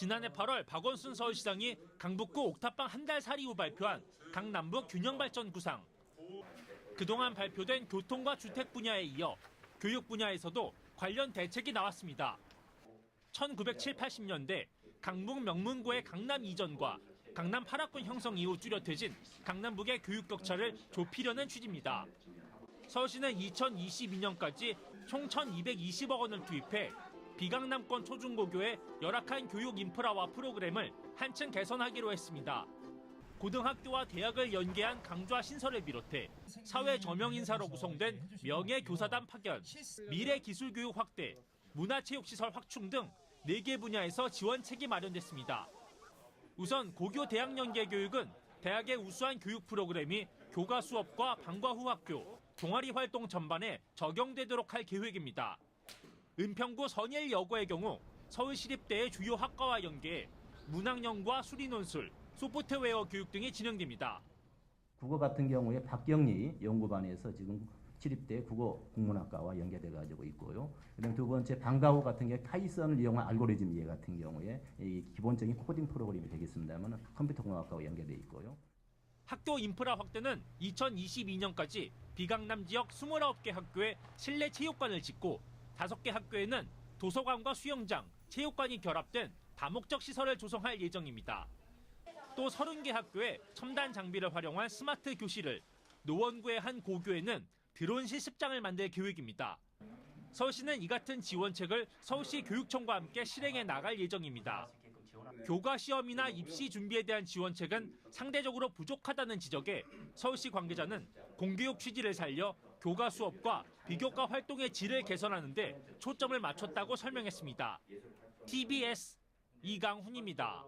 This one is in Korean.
지난해 8월 박원순 서울시장이 강북구 옥탑방 한 달 살이 후 발표한 강남북 균형발전 구상. 그동안 발표된 교통과 주택 분야에 이어 교육 분야에서도 관련 대책이 나왔습니다. 1970, 80년대 강북 명문구의 강남 이전과 강남 8학군 형성 이후 뚜렷해진 강남북의 교육 격차를 좁히려는 취지입니다. 서울시는 2022년까지 총 1,220억 원을 투입해 비강남권 초중고교의 열악한 교육 인프라와 프로그램을 한층 개선하기로 했습니다. 고등학교와 대학을 연계한 강좌 신설을 비롯해 사회 저명 인사로 구성된 명예 교사단 파견, 미래 기술 교육 확대, 문화체육 시설 확충 등 4개 분야에서 지원책이 마련됐습니다. 우선 고교 대학 연계 교육은 대학의 우수한 교육 프로그램이 교과 수업과 방과 후 학교, 동아리 활동 전반에 적용되도록 할 계획입니다. 은평구 선예여고의 경우 서울시립대의 주요 학과와 연계해 문학연구와 수리논술, 소프트웨어 교육 등이 진행됩니다. 국어 같은 경우에 박경리 연구반에서 지금 치립대 국어 국문학과와 연계돼 가지고 있고요. 그다음 두 번째 방과후 같은 게 카이선을 이용한 알고리즘 이해 같은 경우에 이 기본적인 코딩 프로그램이 되겠습니다만 컴퓨터 공학과와 연계돼 있고요. 학교 인프라 확대는 2022년까지 비강남 지역 29개 학교에 실내 체육관을 짓고 5개 학교에는 도서관과 수영장, 체육관이 결합된 다목적 시설을 조성할 예정입니다. 또 30개 학교에 첨단 장비를 활용한 스마트 교실을, 노원구의 한 고교에는 드론 실습장을 만들 계획입니다. 서울시는 이 같은 지원책을 서울시 교육청과 함께 실행해 나갈 예정입니다. 교과 시험이나 입시 준비에 대한 지원책은 상대적으로 부족하다는 지적에 서울시 관계자는 공교육 취지를 살려 교과 수업과 비교과 활동의 질을 개선하는 데 초점을 맞췄다고 설명했습니다. TBS 이강훈입니다.